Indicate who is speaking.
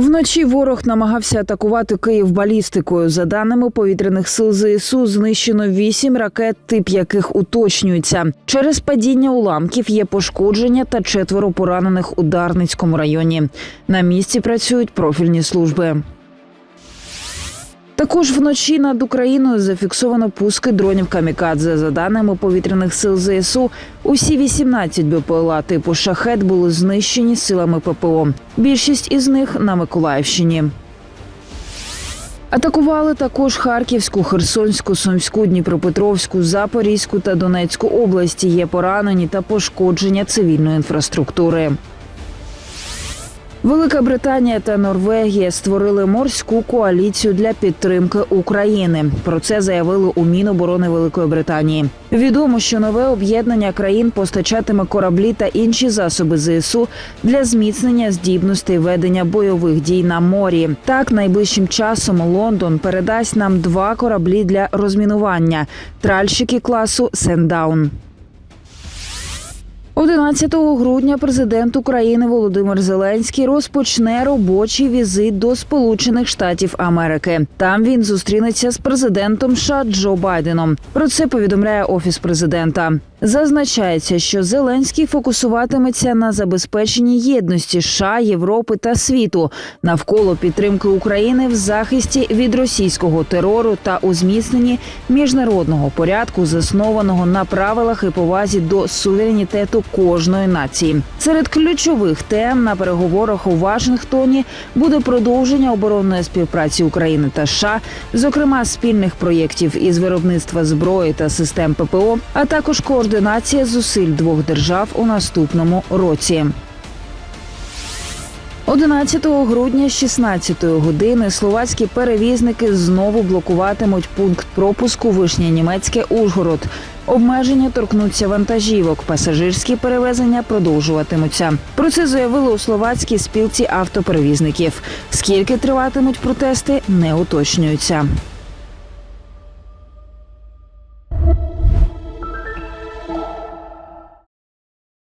Speaker 1: Вночі ворог намагався атакувати Київ балістикою. За даними повітряних сил ЗСУ, знищено вісім ракет, тип яких уточнюється. Через падіння уламків є пошкодження та четверо поранених у Дарницькому районі. На місці працюють профільні служби. Також вночі над Україною зафіксовано пуски дронів камікадзе. За даними повітряних сил ЗСУ, усі 18 БПЛА типу шахет були знищені силами ППО. Більшість із них на Миколаївщині. Атакували також Харківську, Херсонську, Сумську, Дніпропетровську, Запорізьку та Донецьку області. Є поранені та пошкодження цивільної інфраструктури. Велика Британія та Норвегія створили морську коаліцію для підтримки України. Про це заявили у Міноборони Великої Британії. Відомо, що нове об'єднання країн постачатиме кораблі та інші засоби ЗСУ для зміцнення здібностей ведення бойових дій на морі. Так, найближчим часом Лондон передасть нам два кораблі для розмінування тральщики класу Сендаун. 11 грудня президент України Володимир Зеленський розпочне робочий візит до Сполучених Штатів Америки. Там він зустрінеться з президентом США Джо Байденом. Про це повідомляє офіс президента. Зазначається, що Зеленський фокусуватиметься на забезпеченні єдності США, Європи та світу навколо підтримки України в захисті від російського терору та у зміцненні міжнародного порядку, заснованого на правилах і повазі до суверенітету кожної нації. Серед ключових тем на переговорах у Вашингтоні буде продовження оборонної співпраці України та США, зокрема спільних проєктів із виробництва зброї та систем ППО, а також координація зусиль двох держав у наступному році. 11 грудня з 16 години словацькі перевізники знову блокуватимуть пункт пропуску Вишня Німецьке Ужгород. Обмеження торкнуться вантажівок. Пасажирські перевезення продовжуватимуться. Про це заявили у словацькій спілці автоперевізників. Скільки триватимуть протести, не уточнюється.